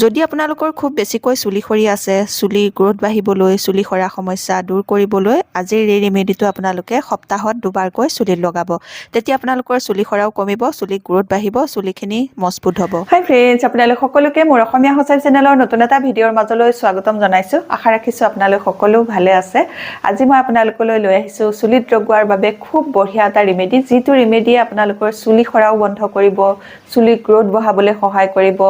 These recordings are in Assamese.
যদি আপোনালোকৰ খুব বেছিকৈ চুলি সৰি আছে চুলি গ্ৰ'থ বাঢ়িবলৈ চুলি সৰা সমস্যা দূৰ কৰিবলৈ আজিৰ এই ৰেমেডিটো আপোনালোকে সপ্তাহত দুবাৰকৈ চুলিত লগাব। তেতিয়া আপোনালোকৰ চুলি সৰাও কমিব চুলি গ্ৰ'থ বাঢ়িব চুলিখিনি মজবুত হ'ব। হাই ফ্ৰেণ্ডছ আপোনালোক সকলোকে মোৰ অসমীয়া সঁচাই চেনেলৰ নতুন এটা ভিডিঅ'ৰ মাজলৈ স্বাগতম জনাইছোঁ। আশা ৰাখিছোঁ আপোনালোক সকলো ভালে আছে। আজি মই আপোনালোকলৈ লৈ আহিছোঁ চুলিত লগোৱাৰ বাবে খুব বঢ়িয়া এটা ৰিমেডি যিটো ৰিমেডিয়ে আপোনালোকৰ চুলি সৰাও বন্ধ কৰিব চুলি গ্ৰ'থ বঢ়াবলৈ সহায় কৰিব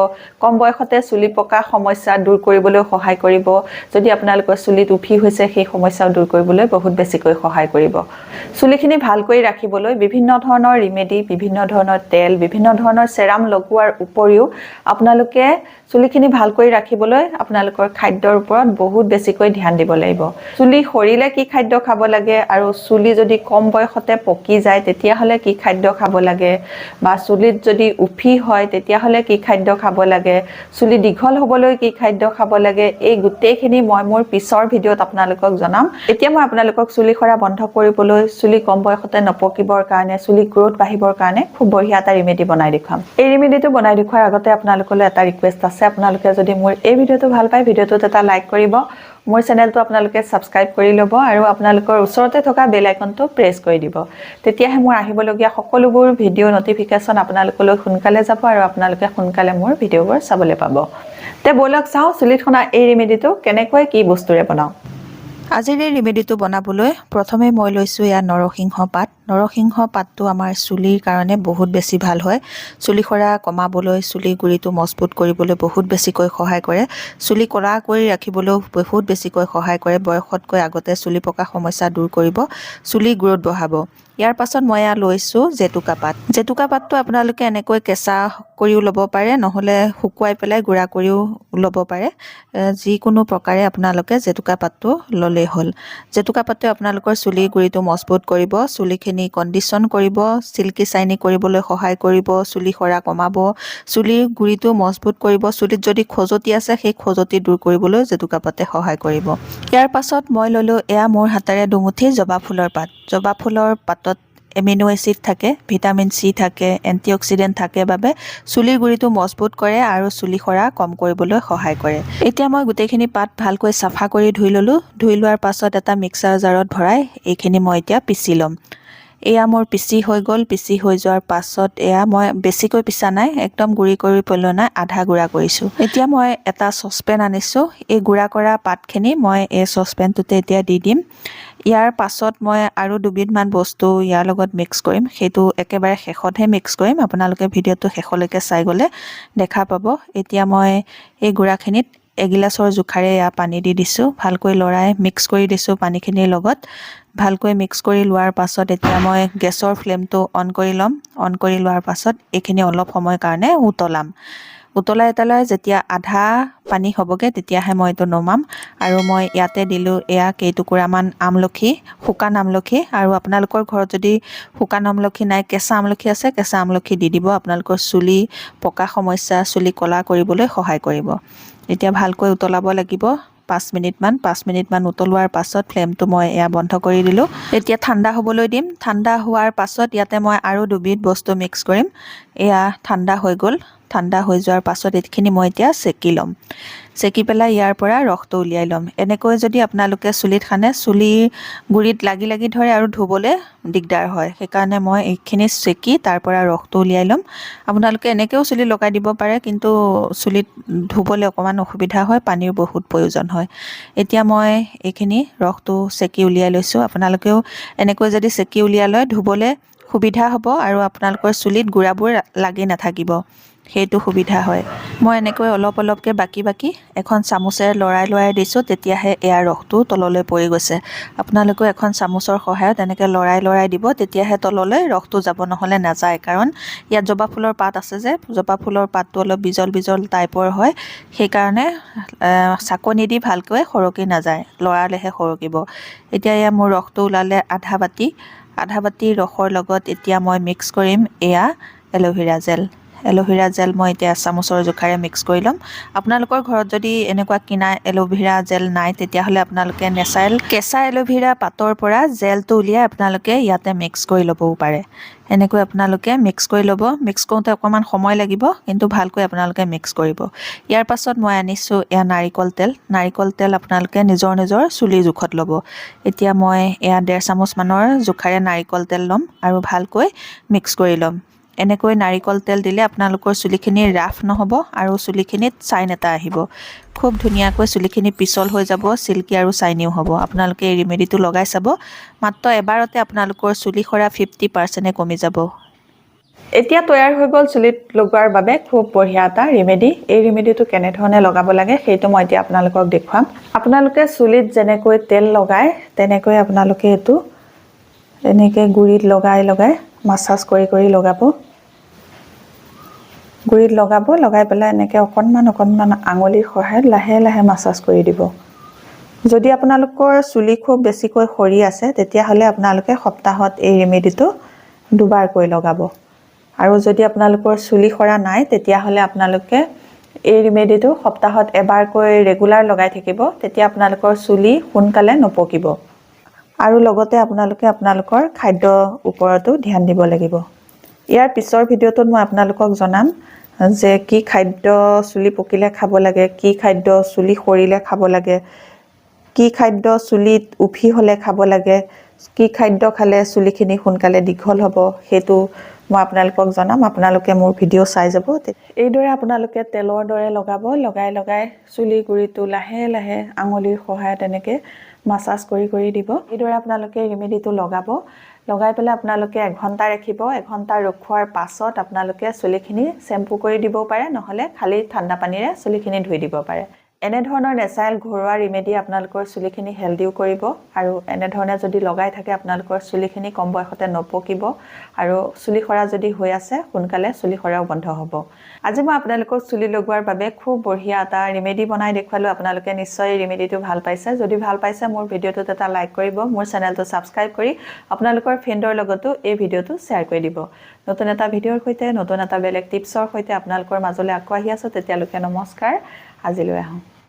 কম বয়সতে চুলি পকা সমস্যা দূৰ কৰিবলৈ সহায় কৰিব। যদি আপোনালোকৰ চুলিত উফি হৈছে সেই সমস্যাও দূৰ কৰিবলৈ বহুত বেছিকৈ সহায় কৰিব। চুলিখিনি ভালকৈ ৰাখিবলৈ বিভিন্ন ধৰণৰ ৰিমেডি বিভিন্ন ধৰণৰ তেল বিভিন্ন ধৰণৰ চেৰাম লগোৱাৰ উপৰিও আপোনালোকে চুলিখিনি ভালকৈ ৰাখিবলৈ আপোনালোকৰ খাদ্যৰ ওপৰত বহুত বেছিকৈ ধ্যান দিব লাগিব। চুলি সৰিলে কি খাদ্য খাব লাগে আৰু চুলি যদি কম বয়সতে পকি যায় তেতিয়াহ'লে কি খাদ্য খাব লাগে? বা চুলিত যদি উফি হয় তেতিয়াহ'লে কি খাদ্য খাব লাগে? চুলি দীঘল হ'বলৈ কি খাদ্য খাব লাগে এই গোটেইখিনি মই মোৰ পিছৰ ভিডিঅ'ত আপোনালোকক জনাম। এতিয়া মই আপোনালোকক চুলি সৰা বন্ধ কৰিবলৈ চুলি কম বয়সতে নপকিবৰ কাৰণে চুলি গ্ৰ'থ বাঢ়িবৰ কাৰণে খুব বঢ়িয়া এটা ৰিমেডি বনাই দেখুৱাম। এই ৰিমেডিটো বনাই দেখুওৱাৰ আগতে আপোনালোকলৈ এটা ৰিকুৱেষ্ট আছে। আপোনালোকে যদি মোৰ এই ভিডিঅ'টো ভাল পায় ভিডিঅ'টোত এটা লাইক কৰিব। মোৰ চেনেলটো আপোনালোকে ছাবস্ক্ৰাইব কৰি ল'ব আৰু আপোনালোকৰ ওচৰতে থকা বেল আইকনটো প্ৰেছ কৰি দিব। তেতিয়াহে মোৰ আহিবলগীয়া সকলোবোৰ ভিডিঅ' নটিফিকেশ্যন আপোনালোকলৈ সোনকালে যাব আৰু আপোনালোকে সোনকালে মোৰ ভিডিঅ'বোৰ চাবলৈ পাব। তে ব'লক চাওঁ চুলিত সনা এই ৰেমেডিটো কেনেকৈ কি বস্তুৰে বনাওঁ। আজিৰ এই ৰেমেডিটো বনাবলৈ প্ৰথমে মই লৈছোঁ ইয়াত নৰসিংহ পাত। নৰসিংহ পাতটো আমাৰ চুলিৰ কাৰণে বহুত বেছি ভাল হয়। চুলি সৰা কমাবলৈ চুলি গুৰিটো মজবুত কৰিবলৈ বহুত বেছিকৈ সহায় কৰে। চুলি ক'লা কৰি ৰাখিবলৈও বহুত বেছিকৈ সহায় কৰে বয়সতকৈ আগতে চুলি পকা সমস্যা দূৰ কৰিব চুলি গ্ৰ'থ বঢ়াব। ইয়াৰ পাছত মই ইয়াত লৈছোঁ জেতুকা পাত। জেতুকা পাতটো আপোনালোকে এনেকৈ কেঁচা কৰিও ল'ব পাৰে নহ'লে শুকুৱাই পেলাই গুড়া কৰিও ল'ব পাৰে। যিকোনো প্ৰকাৰে আপোনালোকে জেতুকা পাতটো ল'লেই হ'ল। জেতুকা পাতটোৱে আপোনালোকৰ চুলিৰ গুৰিটো মজবুত কৰিব চুলিখিনি কণ্ডিশ্যন কৰিব চিল্কি চাইনি কৰিবলৈ সহায় কৰিব চুলি সৰা কমাব চুলিৰ গুৰিটো মজবুত কৰিব চুলিত যদি খজুৱতি আছে সেই খজুৱতি দূৰ কৰিবলৈ জেতুকা পাতে সহায় কৰিব। ইয়াৰ পাছত মই ল'লোঁ এয়া মোৰ হাতেৰে দুমুঠি জবা ফুলৰ পাত। জবা ফুলৰ পাতত এমিনো এচিড থাকে ভিটামিন চি থাকে এণ্টি অক্সিডেণ্ট থাকে বাবে চুলিৰ গুৰিটো মজবুত কৰে আৰু চুলি সৰা কম কৰিবলৈ সহায় কৰে। এতিয়া মই গোটেইখিনি পাত ভালকৈ চাফা কৰি ধুই ল'লোঁ। ধুই লোৱাৰ পাছত এটা মিক্সাৰ জাৰত ভৰাই এইখিনি মই এতিয়া পিচি ল'ম। এয়া মোৰ পিচি হৈ গ'ল পিচি হৈ যোৱাৰ পাছত এয়া মই বেছিকৈ পিচা নাই একদম গুড়ি কৰি পেলোৱা নাই আধা গুড়া কৰিছোঁ। এতিয়া মই এটা চচপেন আনিছোঁ এই গুড়া কৰা পাতখিনি মই এই চচপেনটোতে এতিয়া দি দিম। ইয়াৰ পাছত মই আৰু দুবিধমান বস্তু ইয়াৰ লগত মিক্স কৰিম সেইটো একেবাৰে শেষতহে মিক্স কৰিম আপোনালোকে ভিডিঅ'টো শেষলৈকে চাই গ'লে দেখা পাব। এতিয়া মই এই গুড়াখিনিত এগিলাচৰ জোখাৰে এয়া পানী দি দিছোঁ ভালকৈ লৰাই মিক্স কৰি দিছোঁ পানীখিনিৰ লগত। ভালকৈ মিক্স কৰি লোৱাৰ পাছত এতিয়া মই গেছৰ ফ্লেমটো অন কৰি ল'ম। অন কৰি লোৱাৰ পাছত এইখিনি অলপ সময়ৰ কাৰণে উতলাম। উতলাই উতলাই যেতিয়া আধা পানী হ'বগৈ তেতিয়াহে মই এইটো নমাম। আৰু মই ইয়াতে দিলোঁ এয়া কেইটুকুৰামান আমলখি শুকান আমলখি। আৰু আপোনালোকৰ ঘৰত যদি শুকান আমলখি নাই কেঁচা আমলখি আছে কেঁচা আমলখি দি দিব। আপোনালোকৰ চুলি পকা সমস্যা চুলি ক'লা কৰিবলৈ সহায় কৰিব। এতিয়া ভালকৈ উতলাব লাগিব। পাঁচ মিনিটমান পাঁচ মিনিটমান উতলোৱাৰ পাছত ফ্লেমটো মই এয়া বন্ধ কৰি দিলোঁ। এতিয়া ঠাণ্ডা হ'বলৈ দিম। ঠাণ্ডা হোৱাৰ পাছত ইয়াতে মই আৰু দুবিধ বস্তু মিক্স কৰিম। এয়া ঠাণ্ডা হৈ গ'ল। ঠাণ্ডা হৈ যোৱাৰ পাছত এইখিনি মই এতিয়া চেকি ল'ম। চেকি পেলাই ইয়াৰ পৰা ৰসটো উলিয়াই ল'ম। এনেকৈ যদি আপোনালোকে চুলিত সানে চুলিৰ গুৰিত লাগি লাগি ধৰে আৰু ধুবলৈ দিগদাৰ হয়। সেইকাৰণে মই এইখিনি চেকি তাৰ পৰা ৰসটো উলিয়াই ল'ম। আপোনালোকে এনেকৈও চুলি লগাই দিব পাৰে কিন্তু চুলিত ধুবলৈ অকণমান অসুবিধা হয় পানীৰ বহুত প্ৰয়োজন হয়। এতিয়া মই এইখিনি ৰসটো চেকি উলিয়াই লৈছোঁ। আপোনালোকেও এনেকৈ যদি চেকি উলিয়াই লয় ধুবলৈ সুবিধা হ'ব আৰু আপোনালোকৰ চুলিত গুড়াবোৰ লাগি নাথাকিব। সেইটো সুবিধা হয়। মই এনেকৈ অলপ অলপকৈ বাকী বাকী এখন চামুচেৰে লৰাই লৰাই দিছোঁ তেতিয়াহে এয়াৰ ৰসটো তললৈ পৰি গৈছে। আপোনালোকেও এখন চামুচৰ সহায়ত এনেকৈ লৰাই লৰাই দিব তেতিয়াহে তললৈ ৰসটো যাব নহ'লে নাযায়। কাৰণ ইয়াত জবা ফুলৰ পাত আছে যে জবা ফুলৰ পাতটো অলপ বিজল বিজল টাইপৰ হয় সেইকাৰণে চাকনি দি ভালকৈ সৰকি নাযায় লৰালেহে সৰকিব। এতিয়া এয়া মোৰ ৰসটো ওলালে আধা বাতি আধা বাতি ৰসৰ লগত এতিয়া মই মিক্স কৰিম এয়া এল'ভেৰা জেল। এল'ভেৰা জেল মই এতিয়া এচামুচৰ জোখাৰে মিক্স কৰি ল'ম। আপোনালোকৰ ঘৰত যদি এনেকুৱা কিনা এল'ভেৰা জেল নাই তেতিয়াহ'লে আপোনালোকে নেচাৰেল কেঁচা এল'ভেৰা পাতৰ পৰা জেলটো উলিয়াই আপোনালোকে ইয়াতে মিক্স কৰি ল'বও পাৰে। এনেকৈ আপোনালোকে মিক্স কৰি ল'ব। মিক্স কৰোঁতে অকণমান সময় লাগিব কিন্তু ভালকৈ আপোনালোকে মিক্স কৰিব। ইয়াৰ পাছত মই আনিছোঁ এয়া নাৰিকল তেল। নাৰিকল তেল আপোনালোকে নিজৰ নিজৰ চুলিৰ জোখত ল'ব। এতিয়া মই এয়া ডেৰ চামুচমানৰ জোখাৰে নাৰিকল তেল ল'ম আৰু ভালকৈ মিক্স কৰি ল'ম। এনেকৈ নাৰিকল তেল দিলে আপোনালোকৰ চুলিখিনি ৰাফ নহ'ব আৰু চুলিখিনিত চাইন এটা আহিব। খুব ধুনীয়াকৈ চুলিখিনি পিছল হৈ যাব চিল্কি আৰু চাইনিও হ'ব। আপোনালোকে এই ৰিমেডিটো লগাই চাব। মাত্ৰ এবাৰতে আপোনালোকৰ চুলি সৰা ফিফটি পাৰ্চেণ্টে কমি যাব। এতিয়া তৈয়াৰ হৈ গ'ল চুলিত লগোৱাৰ বাবে খুব বঢ়িয়া এটা ৰিমেডি। এই ৰিমেডিটো কেনেধৰণে লগাব লাগে সেইটো মই এতিয়া আপোনালোকক দেখুৱাম। আপোনালোকে চুলিত যেনেকৈ তেল লগায় তেনেকৈ আপোনালোকে এইটো এনেকৈ গুৰিত লগাই লগাই মাছাজ কৰি কৰি লগাব। গুৰিত লগাব লগাই পেলাই এনেকৈ অকণমান অকণমান আঙুলিৰ সহায়ত লাহে লাহে মাছাজ কৰি দিব। যদি আপোনালোকৰ চুলি খুব বেছিকৈ সৰি আছে তেতিয়াহ'লে আপোনালোকে সপ্তাহত এই ৰেমেডিটো দুবাৰকৈ লগাব। আৰু যদি আপোনালোকৰ চুলি সৰা নাই তেতিয়াহ'লে আপোনালোকে এই ৰেমেডিটো সপ্তাহত এবাৰকৈ ৰেগুলাৰ লগাই থাকিব তেতিয়া আপোনালোকৰ চুলি সোনকালে নপকিব। আৰু লগতে আপোনালোকে আপোনালোকৰ খাদ্যৰ ওপৰতো ধ্যান দিব লাগিব। ইয়াৰ পিছৰ ভিডিঅ'টোত মই আপোনালোকক জনাম যে কি খাদ্য চুলি পকিলে খাব লাগে কি খাদ্য চুলি সৰিলে খাব লাগে কি খাদ্য চুলিত উফি হ'লে খাব লাগে কি খাদ্য খালে চুলিখিনি সোনকালে দীঘল হ'ব সেইটো মই আপোনালোকক জনাম আপোনালোকে মোৰ ভিডিঅ' চাই যাব। এইদৰে আপোনালোকে তেলৰ দৰে লগাব লগাই লগাই চুলি গুৰিটো লাহে লাহে আঙুলিৰ সহায়ত এনেকৈ মাছাজ কৰি কৰি দিব। এইদৰে আপোনালোকে ৰেমেডিটো লগাব। লগাই পেলাই আপোনালোকে এঘণ্টা ৰাখিব। এঘণ্টা ৰখোৱাৰ পাছত আপোনালোকে চুলিখিনি চেম্পু কৰি দিব পাৰে। নহ'লে খালী ঠাণ্ডা পানীৰে চুলিখিনি ধুই দিব পাৰে। এনেধৰণৰ নেচাৰেল ঘৰুৱা ৰিমেডি আপোনালোকৰ চুলিখিনি হেল্ডিও কৰিব আৰু এনেধৰণে যদি লগাই থাকে আপোনালোকৰ চুলিখিনি কম বয়সতে নপকিব আৰু চুলি সৰা যদি হৈ আছে সোনকালে চুলি সৰাও বন্ধ হ'ব। আজি মই আপোনালোকক চুলি লগোৱাৰ বাবে খুব বঢ়িয়া এটা ৰিমেডি বনাই দেখুৱালোঁ। আপোনালোকে নিশ্চয় এই ৰিমেডিটো ভাল পাইছে। যদি ভাল পাইছে মোৰ ভিডিঅ'টোত এটা লাইক কৰিব মোৰ চেনেলটো ছাবস্ক্ৰাইব কৰি আপোনালোকৰ ফ্ৰেণ্ডৰ লগতো এই ভিডিঅ'টো শ্বেয়াৰ কৰি দিব। নতুন এটা ভিডিঅ'ৰ সৈতে নতুন এটা বেলেগ টিপছৰ সৈতে আপোনালোকৰ মাজলৈ আকৌ আহি আছোঁ। তেতিয়ালৈকে নমস্কাৰ। আজিলৈ আহোঁ।